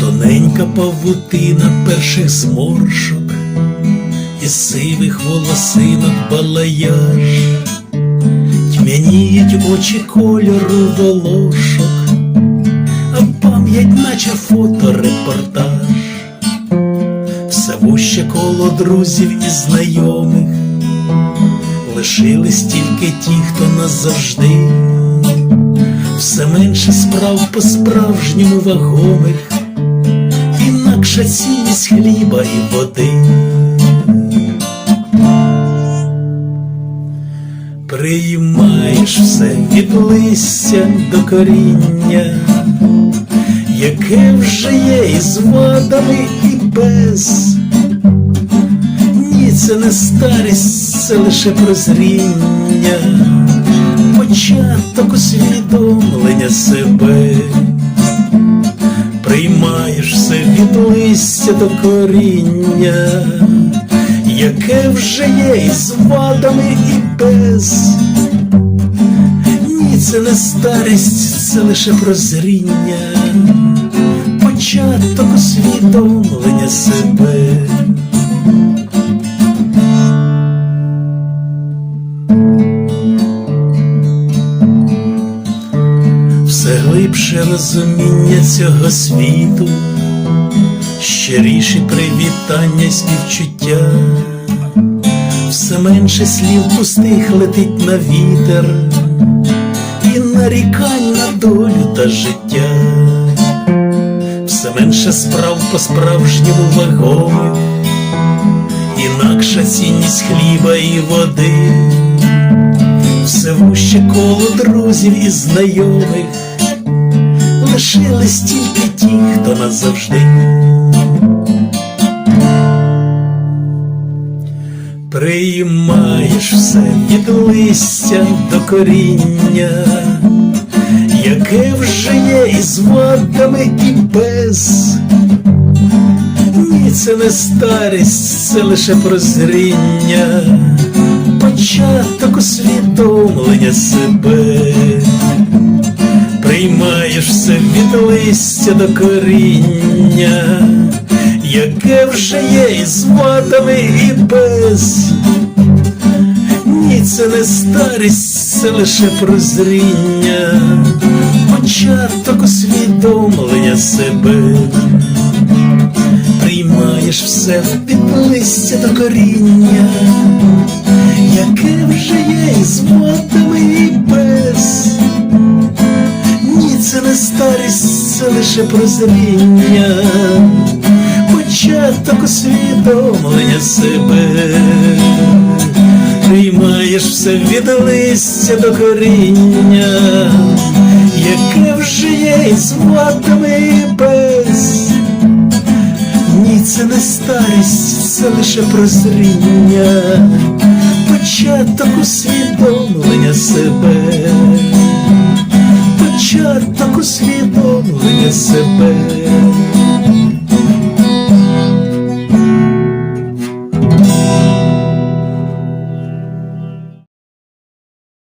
Тоненька павутина перших зморшок, із сивих волосинок балаяж, тьмяніють очі кольору волошок, а пам'ять, наче фоторепортаж, коло друзів і знайомих, лишились тільки ті, хто назавжди, все менше справ по-справжньому вагомих інакша цінність хліба і води. Приймаєш все від листя до коріння, яке вже є і вадами, і без. Це не старість, це лише прозріння, початок усвідомлення себе приймаєш все від листя до коріння, яке вже є і з вадами, і без. Ні, це не старість, це лише прозріння, початок усвідомлення себе. Глибше розуміння цього світу, щиріші привітання й співчуття, все менше слів пустих летить на вітер, і нарікань на долю та життя, все менше справ по-справжньому вагомих, інакша цінність хліба і води. Все вуще коло друзів і знайомих, лишились тільки ті, хто назавжди. Приймаєш все від листя до коріння, яке вже є і з вадами, і без. Ні, це не старість, це лише прозріння початок усвідомлення себе, приймаєш від листя до коріння, яке вже є і з вадами, і без. Ні, це не старість, це лише прозріння, початок усвідомлення себе. Приймаєш все від листя до коріння, яке вже є і з ватами це прозріння, початок усвідомлення себе. Приймаєш все від листя до коріння, яке вже є і з ватами і без. Ні, це не старість, це лише прозріння, початок усвідомлення себе.